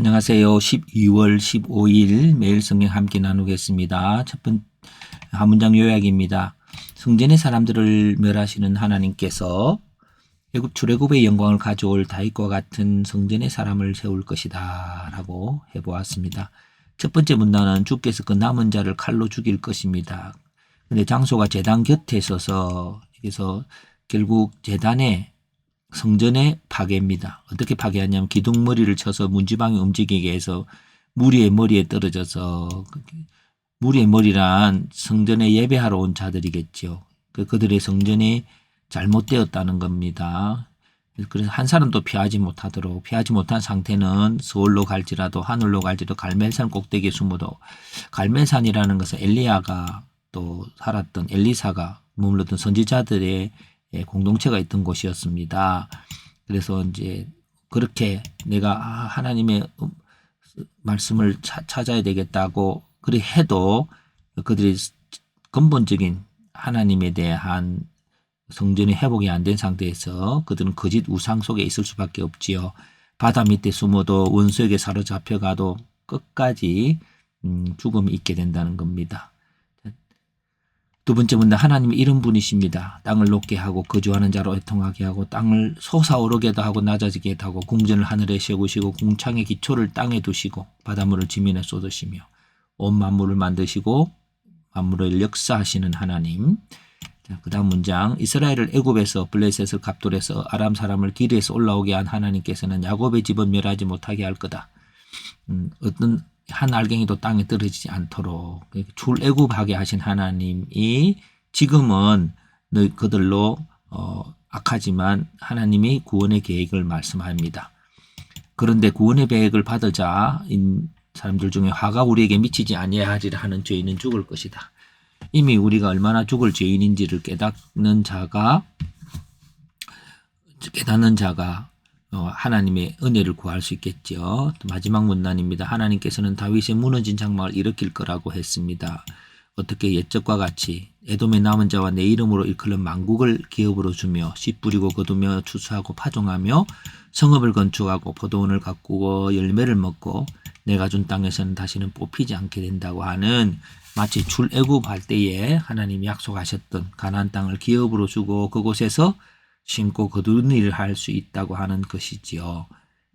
안녕하세요. 12월 15일 매일 성경 함께 나누겠습니다. 첫 번째 한 문장 요약입니다. 성전의 사람들을 멸하시는 하나님께서 애굽 출애굽의 영광을 가져올 다윗과 같은 성전의 사람을 세울 것이다라고 해보았습니다. 첫 번째 문단은 주께서 그 남은 자를 칼로 죽일 것입니다. 근데 장소가 재단 곁에 있어서 그래서 결국 재단에 성전의 파괴입니다. 어떻게 파괴하냐면 기둥머리를 쳐서 문지방이 움직이게 해서 무리의 머리에 떨어져서 무리의 머리란 성전에 예배하러 온 자들이겠죠. 그 그들의 성전이 잘못되었다는 겁니다. 그래서 한 사람도 피하지 못하도록 피하지 못한 상태는 서울로 갈지라도 하늘로 갈지라도 갈멜산 꼭대기에 숨어도 갈멜산이라는 것은 엘리야가 또 살았던 엘리사가 머물렀던 선지자들의 예, 공동체가 있던 곳이었습니다. 그래서 이제 그렇게 내가 아, 하나님의 말씀을 찾아야 되겠다고 그래 해도 그들이 근본적인 하나님에 대한 성전이 회복이 안 된 상태에서 그들은 거짓 우상 속에 있을 수밖에 없지요. 바다 밑에 숨어도 원수에게 사로잡혀가도 끝까지 음, 죽음이 있게 된다는 겁니다. 두 번째 문제 하나님이 이런 분이십니다. 땅을 높게 하고 거주하는 자로 애통하게 하고 땅을 솟아오르게도 하고 낮아지게 하고 궁전을 하늘에 세우시고 궁창의 기초를 땅에 두시고 바닷물을 지면에 쏟으시며 온 만물을 만드시고 만물을 역사하시는 하나님. 자, 그다음 문장 이스라엘을 애굽에서 블레셋을 갑돌에서 아람 사람을 길에서 올라오게 한 하나님께서는 야곱의 집은 멸하지 못하게 할 거다. 음, 어떤 한 알갱이도 땅에 떨어지지 않도록 출애굽하게 하신 하나님이 지금은 그들로 어, 악하지만 하나님이 구원의 계획을 말씀합니다. 그런데 구원의 계획을 받으자 사람들 중에 화가 우리에게 미치지 아니하리라 하는 죄인은 죽을 것이다. 이미 우리가 얼마나 죽을 죄인인지를 깨닫는 자가 깨닫는 자가 어, 하나님의 은혜를 구할 수 있겠죠. 마지막 문단입니다. 하나님께서는 다윗의 무너진 장막을 일으킬 거라고 했습니다. 어떻게 옛적과 같이 에돔의 남은 자와 내 이름으로 일컬는 만국을 기업으로 주며 씨 뿌리고 거두며 추수하고 파종하며 성읍을 건축하고 포도원을 가꾸고 열매를 먹고 내가 준 땅에서는 다시는 뽑히지 않게 된다고 하는 마치 출애굽할 때에 하나님이 약속하셨던 가나안 땅을 기업으로 주고 그곳에서 심고 거두는 일을 할 수 있다고 하는 것이지요.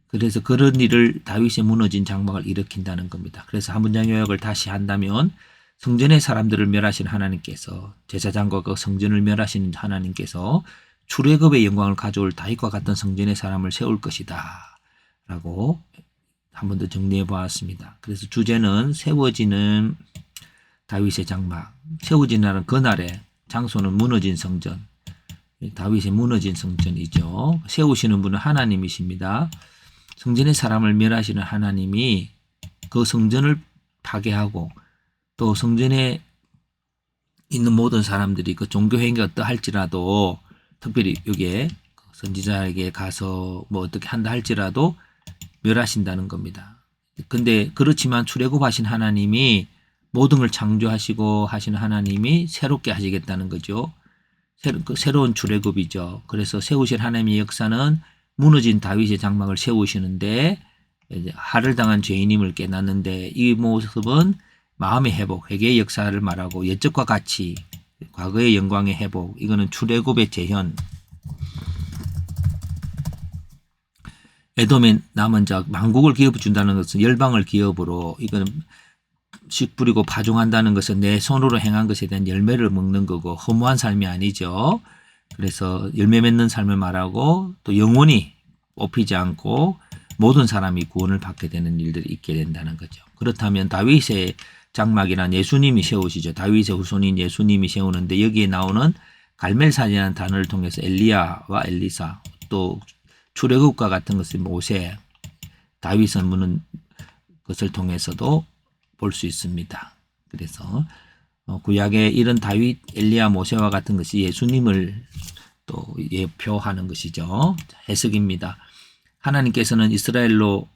그래서 그런 일을 다윗의 무너진 장막을 일으킨다는 겁니다. 그래서 한 문장 요약을 다시 한다면 성전의 사람들을 멸하신 하나님께서 제사장과 그 성전을 멸하신 하나님께서 출애굽의 영광을 가져올 다윗과 같은 성전의 사람을 세울 것이다. 라고 한 번 더 정리해 보았습니다. 그래서 주제는 세워지는 다윗의 장막, 세워지는 그날에 장소는 무너진 성전, 다윗의 무너진 성전이죠. 세우시는 분은 하나님이십니다. 성전의 사람을 멸하시는 하나님이 그 성전을 파괴하고 또 성전에 있는 모든 사람들이 그 종교 행위가 어떠할지라도 특별히 여기에 선지자에게 가서 뭐 어떻게 한다 할지라도 멸하신다는 겁니다. 근데 그렇지만 출애굽하신 하나님이 모든 걸 창조하시고 하시는 하나님이 새롭게 하시겠다는 거죠. 그 새로 운 출애굽이죠. 그래서 세우신 하나님의 역사는 무너진 다윗의 장막을 세우시는데 하를 당한 죄인임을 깨닫는데 이 모습은 마음의 회복, 회개의 역사를 말하고 옛적과 같이 과거의 영광의 회복, 이거는 출애굽의 재현. 에돔의 남은 자 만국을 기업해 준다는 것은 열방을 기업으로 이거는 씩 뿌리고 파종한다는 것은 내 손으로 행한 것에 대한 열매를 먹는 거고 허무한 삶이 아니죠. 그래서 열매 맺는 삶을 말하고 또 영원히 뽑히지 않고 모든 사람이 구원을 받게 되는 일들이 있게 된다는 거죠. 그렇다면 다윗의 장막이란 예수님이 세우시죠. 다윗의 후손인 예수님이 세우는데 여기에 나오는 갈멜산이라는 단어를 통해서 엘리야와 엘리사 또 출애굽과 같은 것을 모세 다윗은 무는 것을 통해서도 볼 수 있습니다. 그래서 어, 구약의 이런 다윗, 엘리야, 모세와 같은 것이 예수님을 또 예표하는 것이죠. 해석입니다. 하나님께서는 이스라엘로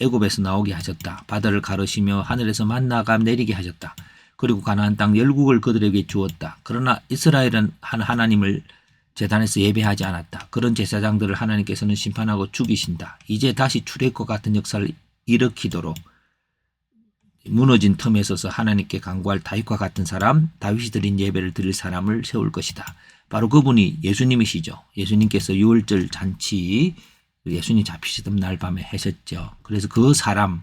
애굽에서 나오게 하셨다. 바다를 가르시며 하늘에서 만나가 내리게 하셨다. 그리고 가나안 땅 열국을 그들에게 주었다. 그러나 이스라엘은 한 하나님을 재단에서 예배하지 않았다. 그런 제사장들을 하나님께서는 심판하고 죽이신다. 이제 다시 출애굽과 같은 역사를 일으키도록 무너진 틈에 서서 하나님께 간구할 다윗과 같은 사람, 다윗이 드린 예배를 드릴 사람을 세울 것이다. 바로 그분이 예수님이시죠. 예수님께서 유월절 잔치 예수님 잡히시던 날 밤에 하셨죠. 그래서 그 사람,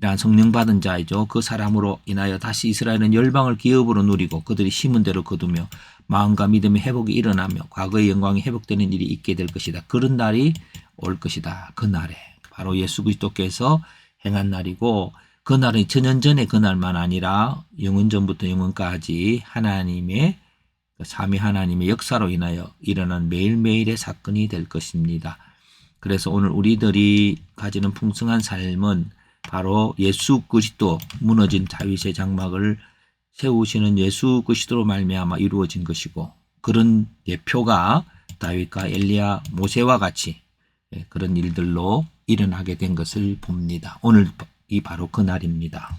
이란 성령 받은 자이죠. 그 사람으로 인하여 다시 이스라엘은 열방을 기업으로 누리고 그들이 심은 대로 거두며 마음과 믿음의 회복이 일어나며 과거의 영광이 회복되는 일이 있게 될 것이다. 그런 날이 올 것이다. 그 날에 바로 예수 그리스도께서 행한 날이고 그 날은 천년 전의 그 날만 아니라 영원 전부터 영원까지 하나님의 그 삼위 하나님의 역사로 인하여 일어난 매일매일의 사건이 될 것입니다. 그래서 오늘 우리들이 가지는 풍성한 삶은 바로 예수 그리스도 무너진 다윗의 장막을 세우시는 예수 그리스도로 말미암아 이루어진 것이고 그런 대표가 다윗과 엘리야 모세와 같이 예, 그런 일들로 일어나게 된 것을 봅니다. 오늘 이 바로 그 날입니다.